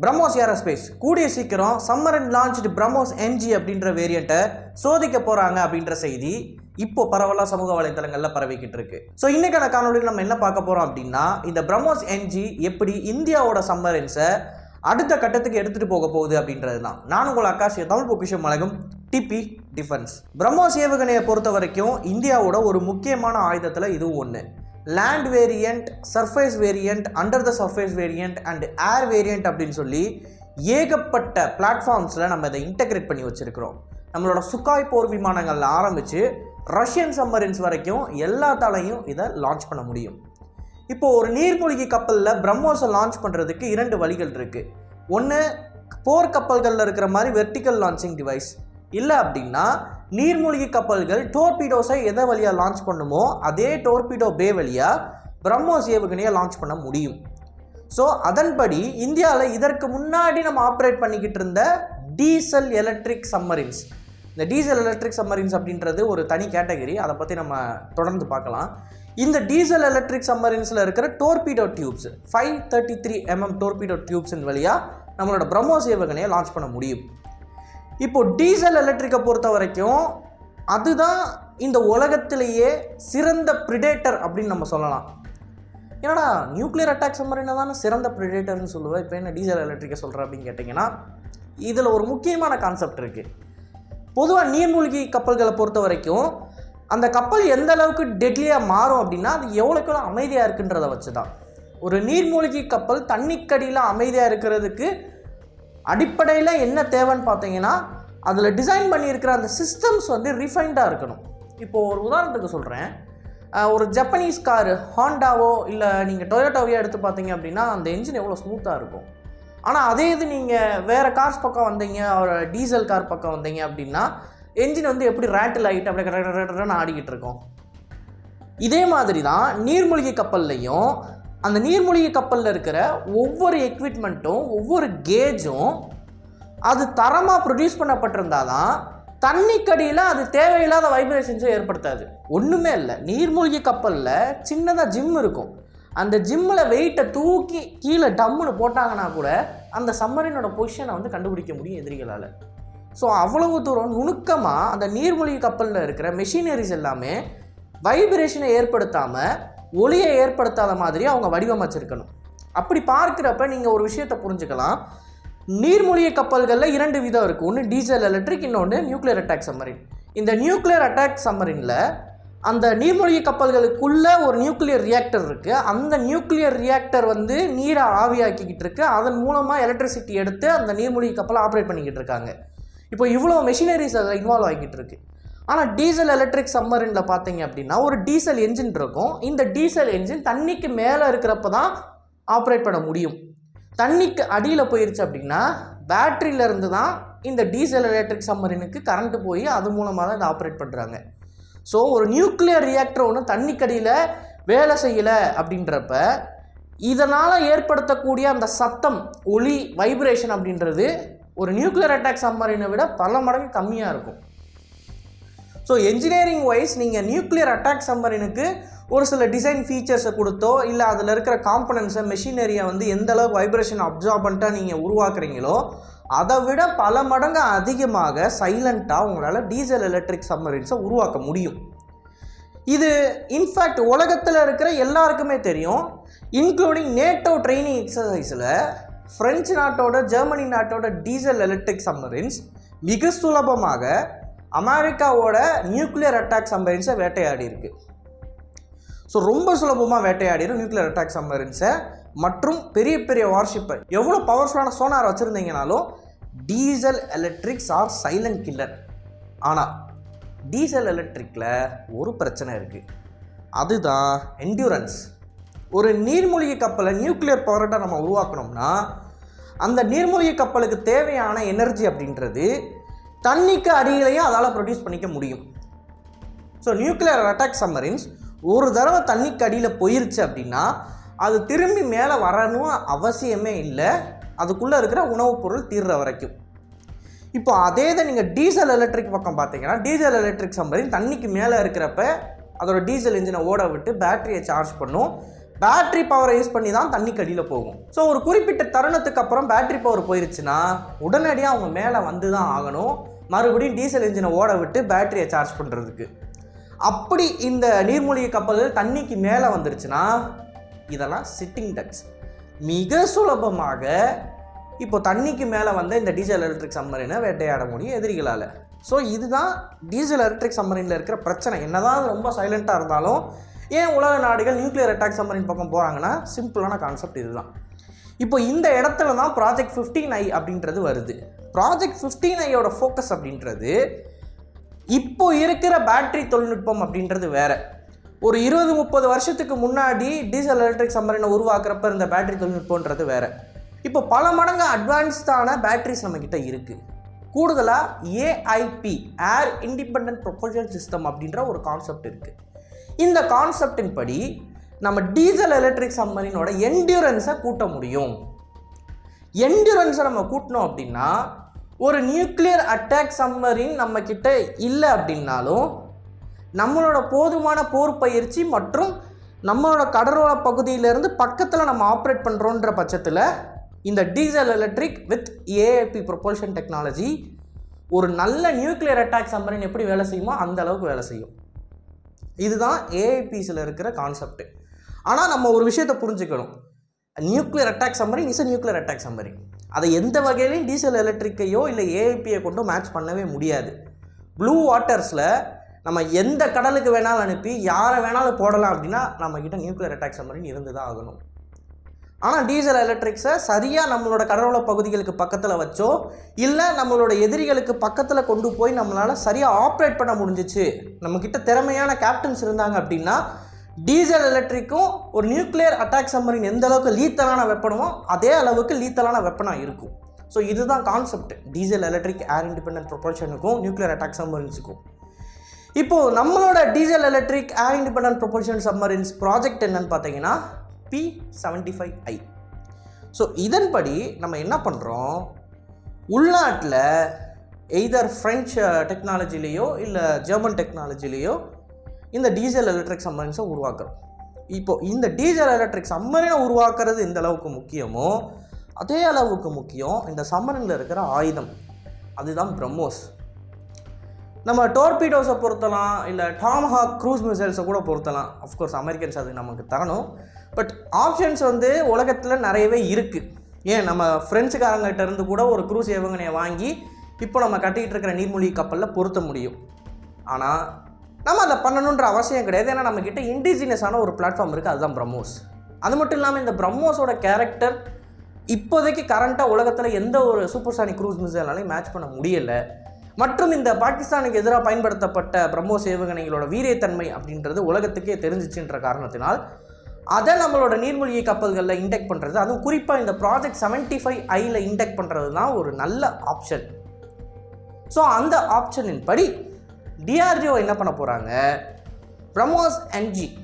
BrahMos aerospace கூடிய சீக்கிரம் summer and launched BrahMos NG அப்படின்ற வேரியண்ட்டை சோதிக்க போகிறாங்க அப்படின்ற செய்தி இப்போ பரவலாக சமூக வலைத்தளங்களில் பரவிக்கிட்டு இருக்கு. ஸோ இன்னைக்கான காணொலியில் நம்ம என்ன பார்க்க போகிறோம் அப்படின்னா இந்த பிரம்மோஸ் என்ஜி எப்படி இந்தியாவோட சம்மரன்ஸை அடுத்த கட்டத்துக்கு எடுத்துகிட்டு போக போகுது அப்படின்றது தான் நான் உங்கள் அக்காசிய தமிழ் பொக்கிஷம் வழங்கும் டிபி டிஃபென்ஸ். பிரம்மோஸ் ஏவுகணையை பொறுத்த வரைக்கும் இந்தியாவோட ஒரு முக்கியமான ஆயுதத்தில் இதுவும் ஒன்று land variant surface variant under the surface variant and air variant அப்படின்னு சொல்லி ஏகப்பட்ட பிளாட்ஃபார்ம்ஸில் நம்ம இதை இன்டகிரேட் பண்ணி வச்சுருக்கிறோம். நம்மளோட சுக்காய் போர் விமானங்களில் ஆரம்பித்து ரஷ்யன் சம்மரின்ஸ் வரைக்கும் எல்லாத்தாலையும் இதை லான்ச் பண்ண முடியும். இப்போது ஒரு நீர்மூழ்கி கப்பலில் பிரம்மோஸை லான்ச் பண்ணுறதுக்கு இரண்டு வழிகள் இருக்குது ஒன்று போர் கப்பல்களில் இருக்கிற மாதிரி வெர்டிக்கல் லான்ச்சிங் டிவைஸ் இல்லை அப்படின்னா நீர்மூழ்கி கப்பல்கள் டோர்பீடோஸை எதை வழியாக லான்ச் பண்ணுமோ அதே டோர்பீடோ பே வழியாக பிரம்மோஸ் ஏவுகணையை லான்ச் பண்ண முடியும். ஸோ அதன்படி இந்தியாவில் இதற்கு முன்னாடி நம்ம ஆப்ரேட் பண்ணிக்கிட்டு இருந்த டீசல் எலக்ட்ரிக் சம்மரின்ஸ் இந்த டீசல் எலக்ட்ரிக் சம்மரின்ஸ் அப்படின்றது ஒரு தனி கேட்டகரி அதை பற்றி நம்ம தொடர்ந்து பார்க்கலாம். இந்த டீசல் எலக்ட்ரிக் சம்மரின்ஸில் இருக்கிற torpedo tubes five thirty three MM torpedo டியூப்ஸின் வழியாக நம்மளோட பிரம்மோஸ் ஏவுகணையை லான்ச் பண்ண முடியும். இப்போ டீசல் எலக்ட்ரிக்கை பொறுத்த வரைக்கும் அதுதான் இந்த உலகத்திலேயே சிறந்த ப்ரிடேட்டர் அப்படின்னு நம்ம சொல்லலாம். என்னடா நியூக்ளியர் அட்டாக் சம்மரினை தானே சிறந்த ப்ரிடேட்டர்னு சொல்லுவேன் இப்போ என்ன டீசல் எலக்ட்ரிக்கை சொல்கிற அப்படின்னு கேட்டிங்கன்னா இதில் ஒரு முக்கியமான கான்செப்ட் இருக்குது பொதுவாக நீர்மூழ்கி கப்பல்களை பொறுத்த வரைக்கும் அந்த கப்பல் எந்த அளவுக்கு டெட்லியாக மாறும் அப்படின்னா அது எவ்வளோக்கு எவ்வளோ அமைதியாக இருக்குன்றதை வச்சு தான் ஒரு நீர்மூழ்கி கப்பல் தண்ணிக்கடியில் அமைதியாக இருக்கிறதுக்கு அடிப்படையில் என்ன தேவைன்னு பார்த்தீங்கன்னா அதில் டிசைன் பண்ணியிருக்கிற அந்த சிஸ்டம்ஸ் வந்து ரிஃபைண்டாக இருக்கணும் இப்போது ஒரு உதாரணத்துக்கு சொல்கிறேன் ஒரு ஜப்பனீஸ் காரு ஹாண்டாவோ இல்லை நீங்கள் டொயோட்டோவையோ எடுத்து பார்த்தீங்க அப்படின்னா அந்த என்ஜின் எவ்வளோ ஸ்மூத்தாக இருக்கும் ஆனால் அதே இது நீங்கள் வேறு கார்ஸ் பக்கம் வந்தீங்க ஒரு டீசல் கார் பக்கம் வந்தீங்க அப்படின்னா என்ஜின் வந்து எப்படி ரேட்டில் ஆகிட்டு அப்படியே கட கட ஆடிக்கிட்டு இருக்கும் இதே மாதிரி தான் நீர்மூழ்கி கப்பல்லையும் அந்த நீர்மூழ்கி கப்பலில் இருக்கிற ஒவ்வொரு எக்யூப்மெண்ட்டும் ஒவ்வொரு கேஜும் அது தரமாக ப்ரொடியூஸ் பண்ணப்பட்டிருந்தால் தான் தண்ணிக்கடியில் அது தேவையில்லாத வைப்ரேஷன்ஸை ஏற்படுத்தாது. ஒன்றுமே இல்லை. நீர்மூழ்கி கப்பலில் சின்னதாக ஜிம் இருக்கும். அந்த ஜிம்மில் வெயிட்டை தூக்கி கீழே டம்முன்னு போட்டாங்கன்னா கூட அந்த சம்மரினோட பொசிஷனை வந்து கண்டுபிடிக்க முடியும் எதிரிகளால். ஸோ அவ்வளவு தூரம் நுணுக்கமாக அந்த நீர்மூழ்கி கப்பலில் இருக்கிற மெஷினரிஸ் எல்லாமே வைப்ரேஷனை ஏற்படுத்தாமல் ஒளியை ஏற்படுத்தாத மாதிரி அவங்க வடிவமைச்சிருக்கணும். அப்படி பார்க்குறப்ப நீங்கள் ஒரு விஷயத்தை புரிஞ்சுக்கலாம். நீர்மூழ்கி கப்பல்களில் இரண்டு விதம் இருக்குது ஒன்று டீசல் எலக்ட்ரிக் இன்னொன்று நியூக்ளியர் அட்டாக் சம்மரின் இந்த நியூக்ளியர் அட்டாக் சம்மரினில் அந்த நீர்மூழ்கி கப்பல்களுக்குள்ளே ஒரு நியூக்ளியர் ரியாக்டர் இருக்குது அந்த நியூக்ளியர் ரியாக்டர் வந்து நீரை ஆவியாக்கிக்கிட்டு இருக்கு. அதன் மூலமாக எலக்ட்ரிசிட்டி எடுத்து அந்த நீர்மூழ்கி கப்பலை ஆப்ரேட் பண்ணிக்கிட்டு இருக்காங்க. இப்போ இவ்வளோ மெஷினரிஸ் அதில் இன்வால்வ் ஆகிக்கிட்டு இருக்குது ஆனால் டீசல் எலக்ட்ரிக் சம்மரினில் பார்த்தீங்க அப்படின்னா ஒரு டீசல் என்ஜின் இருக்கும். இந்த டீசல் என்ஜின் தண்ணிக்கு மேலே இருக்கிறப்ப தான் ஆப்ரேட் பண்ண முடியும். தண்ணிக்கு அடியில் போயிருச்சு அப்படின்னா பேட்டரியிலேருந்து தான் இந்த டீசல் எலக்ட்ரிக் சம்மரினுக்கு கரண்ட்டு போய் அது மூலமாக தான் இதை ஆப்ரேட் பண்ணுறாங்க ஸோ ஒரு நியூக்ளியர் ரியாக்டர் ஒன்று தண்ணிக்கடியில் வேலை செய்யலை அப்படின்றப்ப இதனால் ஏற்படுத்தக்கூடிய அந்த சத்தம் ஒளி வைப்ரேஷன் அப்படின்றது ஒரு நியூக்ளியர் அட்டாக் சம்மரினை விட பல மடங்கு கம்மியாக இருக்கும். ஸோ என்ஜினியரிங் வைஸ் நீங்கள் நியூக்ளியர் அட்டாக் சம்மரினுக்கு ஒரு சில டிசைன் ஃபீச்சர்ஸை கொடுத்தோ இல்லை அதில் இருக்கிற காம்பனன்ஸை மெஷினரியை வந்து எந்த அளவுக்கு வைப்ரேஷன் அப்சார்பண்ட்டாக நீங்கள் உருவாக்குறீங்களோ அதை விட பல மடங்கு அதிகமாக சைலண்ட்டாக உங்களால் டீசல் எலக்ட்ரிக் சம்மரின்ஸை உருவாக்க முடியும். இது இன்ஃபேக்ட் உலகத்தில் இருக்கிற எல்லாருக்குமே தெரியும். இன்க்ளூடிங் நேட்டோ ட்ரைனிங் எக்ஸசைஸில் ஃப்ரெஞ்சு நாட்டோட ஜெர்மனி நாட்டோட டீசல் எலக்ட்ரிக் சம்மரின்ஸ் மிக சுலபமாக அமெரிக்காவோட நியூக்ளியர் அட்டாக் சம்பரின்ஸை வேட்டையாடி இருக்கு ஸோ ரொம்ப சுலபமாக வேட்டையாடிடும் நியூக்ளியர் அட்டாக் சம்பரின்ஸை மற்றும் பெரிய பெரிய வார்ஷிப்பை எவ்வளோ பவர்ஃபுல்லான sonar வச்சுருந்தீங்கனாலும் diesel electrics are silent killer ஆனால் டீசல் எலக்ட்ரிக்கில் ஒரு பிரச்சனை இருக்குது அதுதான் என்டியூரன்ஸ் ஒரு நீர்மூழ்கி கப்பலை நியூக்ளியர் பவர்ட்டாக நம்ம உருவாக்கணும்னா அந்த நீர்மூழ்கி கப்பலுக்கு தேவையான எனர்ஜி அப்படின்றது தண்ணிக்கு அடியிலையும் அதால் ப்ரொடியூஸ் பண்ணிக்க முடியும். ஸோ நியூக்ளியர் அட்டாக் சம்மரின்ஸ் ஒரு தடவை தண்ணிக்கு அடியில் போயிருச்சு அப்படின்னா அது திரும்பி மேலே வரணும் அவசியமே இல்லை. அதுக்குள்ளே இருக்கிற உணவுப் பொருள் தீர்ற வரைக்கும். இப்போ அதே தான் நீங்கள் டீசல் எலக்ட்ரிக் பக்கம் பார்த்தீங்கன்னா டீசல் எலக்ட்ரிக் சம்மரின் தண்ணிக்கு மேலே இருக்கிறப்ப அதோட டீசல் இன்ஜினை ஓட விட்டு பேட்டரியை சார்ஜ் பண்ணும். பேட்டரி பவரை யூஸ் பண்ணி தான் தண்ணிக்கு அடியில் போகும். ஸோ ஒரு குறிப்பிட்ட தருணத்துக்கு அப்புறம் பேட்டரி பவர் போயிருச்சுன்னா உடனடியாக அவங்க மேலே வந்து தான் ஆகணும். மறுபடியும் டீசல் இன்ஜினை ஓட விட்டு பேட்டரியை சார்ஜ் பண்ணுறதுக்கு அப்படி இந்த நீர்மூழ்கி கப்பல்கள் தண்ணிக்கு மேலே வந்துருச்சுன்னா இதெல்லாம் சிட்டிங் டக்ஸ் மிக சுலபமாக இப்போ தண்ணிக்கு மேலே வந்து இந்த டீசல் எலக்ட்ரிக் சம்மரினை வேட்டையாட முடியும் எதிரிகளால். ஸோ இதுதான் டீசல் எலக்ட்ரிக் சம்மரினில் இருக்கிற பிரச்சனை. என்னதான் ரொம்ப சைலண்ட்டாக இருந்தாலும் ஏன் உலக நாடுகள் நியூக்ளியர் அட்டாக் சம்மரின் பக்கம் போகிறாங்கன்னா சிம்பிளான கான்செப்ட் இதுதான். இப்போ இந்த இடத்துல தான் ப்ராஜெக்ட் ஃபிஃப்டீன் ஐ அப்படின்றது வருது. ப்ராஜெக்ட் ஃபிஃப்டீன் ஐயோட ஃபோக்கஸ் அப்படின்றது இப்போ இருக்கிற பேட்டரி தொழில்நுட்பம் அப்படின்றது வேற. ஒரு இருபது முப்பது வருஷத்துக்கு முன்னாடி டீசல் எலக்ட்ரிக் சம்மரினை உருவாக்குறப்ப இருந்த பேட்டரி தொழில்நுட்பன்றது வேற. இப்போ பல மடங்கு அட்வான்ஸ்டான பேட்டரிஸ் நம்மக்கிட்ட இருக்குது கூடுதலாக AIP air independent propulsion system அப்படின்ற ஒரு கான்செப்ட் இருக்குது இந்த கான்செப்டின் படி நம்ம டீசல் எலக்ட்ரிக் சம்மரினோட என்டியூரன்ஸை கூட்ட முடியும். என்டியூரன்ஸை நம்ம கூட்டினோம் அப்படின்னா ஒரு நியூக்ளியர் அட்டாக் சம்மரின் நம்ம கிட்ட இல்லை அப்படின்னாலும் நம்மளோட போதுமான போர் பயிற்சி மற்றும் நம்மளோட கடலோர பகுதியிலேருந்து பக்கத்தில் நம்ம ஆப்ரேட் பண்ணுறோன்ற பட்சத்தில் இந்த diesel electric with AIP propulsion technology ஒரு நல்ல நியூக்ளியர் அட்டாக் சம்மரின் எப்படி வேலை செய்யுமோ அந்த அளவுக்கு வேலை செய்யும். இதுதான் ஏஐபிஸில் இருக்கிற கான்செப்ட் ஆனால் நம்ம ஒரு விஷயத்தை புரிஞ்சுக்கணும். Nuclear attack submarine is nuclear attack submarine அதை எந்த வகையிலையும் டீசல் எலக்ட்ரிக்கையோ இல்லை ஏஐபியை கொண்டோ மேட்ச் பண்ணவே முடியாது. ப்ளூ வாட்டர்ஸில் நம்ம எந்த கடலுக்கு வேணாலும் அனுப்பி யாரை வேணாலும் போடலாம் அப்படின்னா நம்மக்கிட்ட நியூக்ளியர் அட்டாக் சம்மரின் இருந்து தான் ஆகணும். ஆனால் டீசல் எலக்ட்ரிக்ஸை சரியாக நம்மளோட கடலோர பகுதிகளுக்கு பக்கத்தில் வச்சோ இல்லை நம்மளோட எதிரிகளுக்கு பக்கத்தில் கொண்டு போய் நம்மளால் சரியாக ஆப்ரேட் பண்ண முடிஞ்சிச்சு நம்மக்கிட்ட திறமையான கேப்டன்ஸ் இருந்தாங்க அப்படின்னா டீசல் எலக்ட்ரிக்கும் ஒரு நியூக்ளியர் அட்டாக் சம்மரின் எந்த அளவுக்கு லீத்தலான வெப்பனமோ அதே அளவுக்கு லீத்தலான வெப்பனாக இருக்கும். ஸோ இதுதான் concept diesel electric air independent ப்ரொபல்ஷனுக்கும் nuclear attack சம்மரின்ஸுக்கும் இப்போது நம்மளோட diesel electric air independent propulsion submarines project என்னன்னு பார்த்தீங்கன்னா P seventy five I so இதன்படி நம்ம என்ன பண்ணுறோம் உள்நாட்டில் எய்தர் ஃப்ரெஞ்ச் டெக்னாலஜிலேயோ இல்லை ஜெர்மன் டெக்னாலஜிலேயோ இந்த டீசல் எலக்ட்ரிக் சம்மரின்ஸை உருவாக்குறோம். இப்போ இந்த டீசல் எலக்ட்ரிக் சம்மரினை உருவாக்குறது எந்த அளவுக்கு முக்கியமோ அதே அளவுக்கு முக்கியம் இந்த சம்மரினில் இருக்கிற ஆயுதம். அதுதான் பிரம்மோஸ் நம்ம டோர்பீடோஸை பொருத்தலாம் இல்லை டாம்ஹாக் க்ரூஸ் மிசைல்ஸை கூட பொருத்தலாம். அஃப்கோர்ஸ் அமெரிக்கன்ஸ் அது நமக்கு தரணும். பட் ஆப்ஷன்ஸ் வந்து உலகத்தில் நிறையவே இருக்குது ஏன்? நம்ம ஃப்ரெண்ட்ஸுக்காரங்கிட்ட இருந்து கூட ஒரு க்ரூஸ் ஏவுகணையை வாங்கி இப்போ நம்ம கட்டிக்கிட்டு இருக்கிற நீர்மூழ்கி கப்பலில் பொருத்த முடியும். ஆனால் நம்ம அதை பண்ணணுன்ற அவசியம் கிடையாது. ஏன்னா நம்மக்கிட்ட இண்டிஜினியஸான ஒரு பிளாட்ஃபார்ம் இருக்குது அதுதான் பிரம்மோஸ் அது மட்டும் இல்லாமல் இந்த பிரம்மோஸோட கேரக்டர் இப்போதைக்கு கரண்ட்டாக உலகத்தில் எந்த ஒரு சூப்பர்சானிக் க்ரூஸ் மிசைலாலையும் மேட்ச் பண்ண முடியலை. மற்றும் இந்த பாகிஸ்தானுக்கு எதிராக பயன்படுத்தப்பட்ட பிரம்மோஸ் ஏவுகணைகளோட வீரியத்தன்மை அப்படின்றது உலகத்துக்கே தெரிஞ்சிச்சுன்ற காரணத்தினால் அதை நம்மளோட நீர்மூழ்கி கப்பல்களில் இன்டெக்ட் பண்ணுறது அதுவும் குறிப்பாக இந்த ப்ராஜெக்ட் செவன்ட்டி ஃபைவ் ஐயில் இன்டெக்ட் பண்ணுறது தான் ஒரு நல்ல ஆப்ஷன் ஸோ அந்த ஆப்ஷனின் படி டிஆர்டிஓ என்ன பண்ண போகிறாங்க ப்ரமோஸ் என்ஜி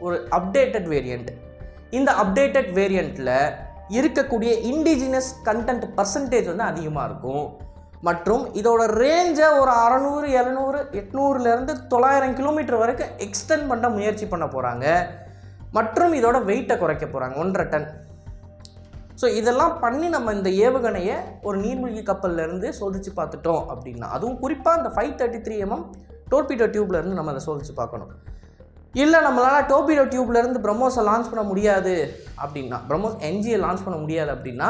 ஒரு அப்டேட்டட் வேரியண்ட் இந்த அப்டேட்டட் வேரியண்ட்டில் இருக்கக்கூடிய இண்டிஜினஸ் கண்டென்ட் பர்சன்டேஜ் வந்து அதிகமாக இருக்கும். மற்றும் இதோட ரேஞ்சை ஒரு அறநூறு இரநூறு எட்நூறுலேருந்து தொள்ளாயிரம் கிலோமீட்டர் வரைக்கும் எக்ஸ்டெண்ட் பண்ண முயற்சி பண்ண போகிறாங்க மற்றும் இதோட வெயிட்டை குறைக்க போகிறாங்க ஒன்றரை டன். ஸோ இதெல்லாம் பண்ணி நம்ம இந்த ஏவுகணையை ஒரு நீர்மூழ்கி கப்பல்லேருந்து சோதித்து பார்த்துட்டோம் அப்படின்னா அதுவும் குறிப்பாக இந்த five thirty three MM torpedo டியூப்லேருந்து நம்ம அதை சோதித்து பார்க்கணும். இல்லை நம்மளால் டோபிடோ டியூப்லேருந்து பிரம்மோஸை லான்ச் பண்ண முடியாது அப்படின்னா பிரம்மோஸ் என்ஜியை லான்ச் பண்ண முடியாது அப்படின்னா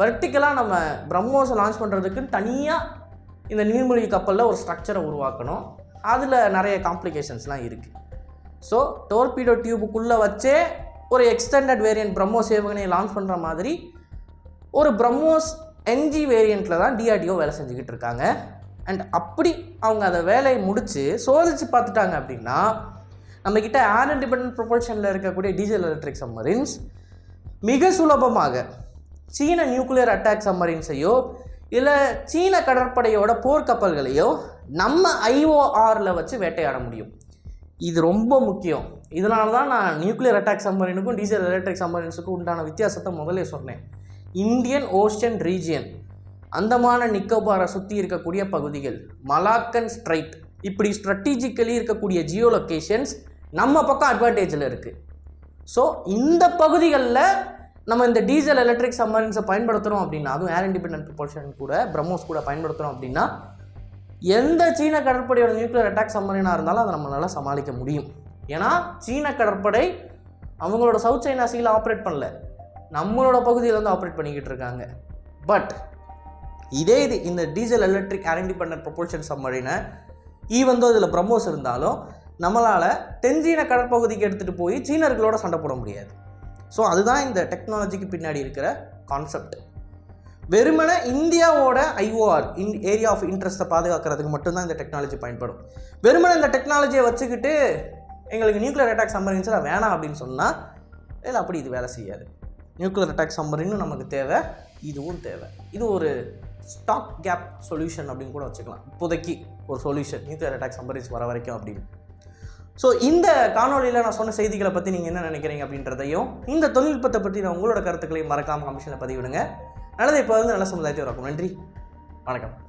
வெர்டிக்கலாக நம்ம பிரம்மோஸை லான்ச் பண்ணுறதுக்குன்னு தனியாக இந்த நீர்மூழ்கி கப்பலில் ஒரு ஸ்ட்ரக்சரை உருவாக்கணும். அதில் நிறைய காம்ப்ளிகேஷன்ஸ்லாம் இருக்குது ஸோ டோர்பீடோ டியூபுக்குள்ளே வச்சே ஒரு எக்ஸ்டெண்டட் வேரியன்ட் பிரம்மோஸ் ஏவுகணையை லான்ச் பண்ணுற மாதிரி ஒரு பிரம்மோஸ் என்ஜி வேரியண்ட்டில் தான் டிஆர்டிஓ வேலை செஞ்சுக்கிட்டு இருக்காங்க. அண்ட் அப்படி அவங்க அதை வேலையை முடித்து சோதிச்சு பார்த்துட்டாங்க அப்படின்னா நம்மக்கிட்ட ஏர் இண்டிபெண்ட் ப்ரொபல்ஷனில் இருக்கக்கூடிய டீசல் எலக்ட்ரிக் சம்மரின்ஸ் மிக சுலபமாக சீன நியூக்ளியர் அட்டாக் சம்மரின்ஸையோ இல்லை சீன கடற்படையோட போர்க்கப்பல்களையோ நம்ம ஐஓஆரில் வச்சு வேட்டையாட முடியும். இது ரொம்ப முக்கியம். இதனால தான் நான் நியூக்ளியர் அட்டாக் சம்மரினுக்கும் டீசல் எலக்ட்ரிக் சம்மரின்ஸுக்கும் உண்டான வித்தியாசத்தை முதலே சொன்னேன். இந்தியன் ஓஷன் ரீஜியன் அந்தமான நிக்கோபாரை சுற்றி இருக்கக்கூடிய பகுதிகள் மலாக்கன் ஸ்ட்ரைட் இப்படி ஸ்ட்ராட்டஜிக்கலி இருக்கக்கூடிய ஜியோ லொக்கேஷன்ஸ் நம்ம பக்கம் அட்வான்டேஜில் இருக்குது ஸோ இந்த பகுதிகளில் நம்ம இந்த டீசல் எலக்ட்ரிக் சம்மரின்ஸை பயன்படுத்துகிறோம் அப்படின்னா அதுவும் ஏர் இண்டிபெண்டன்ட் ப்ரொபல்ஷன் கூட பிரம்மோஸ் கூட பயன்படுத்துகிறோம் அப்படின்னா எந்த சீன கடற்படையோட நியூக்ளியர் அட்டாக் சம்மரினாக இருந்தாலும் அதை நம்மளால் சமாளிக்க முடியும். ஏன்னா சீன கடற்படை அவங்களோட சவுத் சைனா சீல ஆப்ரேட் பண்ணல. நம்மளோட பகுதியில் வந்து ஆப்ரேட் பண்ணிக்கிட்டு இருக்காங்க. பட் இதே இது இந்த டீசல் எலக்ட்ரிக் ஆரண்டி பண்ண ப்ரொபோல்ஷன் சம்மரினை ஈவந்தோ இதில் பிரம்மோஸ் இருந்தாலும் நம்மளால் தென்சீன கடற்பகுதிக்கு எடுத்துகிட்டு போய் சீனர்களோட சண்டை போட முடியாது. ஸோ அதுதான் இந்த டெக்னாலஜிக்கு பின்னாடி இருக்கிற கான்செப்ட் வெறுமனே இந்தியாவோட ஐஓஆர் இன் ஏரியா ஆஃப் இன்ட்ரெஸ்ட்டை பாதுகாக்கிறதுக்கு மட்டும்தான் இந்த டெக்னாலஜி பயன்படும். வெறுமனே இந்த டெக்னாலஜியை வச்சுக்கிட்டு எங்களுக்கு நியூக்ளியர் அட்டாக் சம்மரின்ஸில் வேணாம் அப்படின்னு சொன்னால் இல்லை அப்படி இது வேலை செய்யாது. நியூக்ளியர் அட்டாக் சம்மரின்னு நமக்கு தேவை இதுவும் தேவை. இது ஒரு ஸ்டாக் கேப் சொல்யூஷன் அப்படின்னு கூட வச்சுக்கலாம். இப்போதைக்கு ஒரு சொல்யூஷன் நியூக்ளியர் அட்டாக் சம்மரின்ஸ் வர வரைக்கும் அப்படின்னு. ஸோ இந்த காணொலியில் நான் சொன்ன செய்திகளை பற்றி நீங்கள் என்ன நினைக்கிறீங்க அப்படின்றதையும் இந்த தொழில்நுட்பத்தை பற்றி நான் உங்களோட கருத்துக்களையும் மறக்காமல் கமிஷனில் பதிவிடுங்க. நல்லது இப்போ வந்து நல்ல சமுதாயத்தை வரக்கும் நன்றி. வணக்கம்.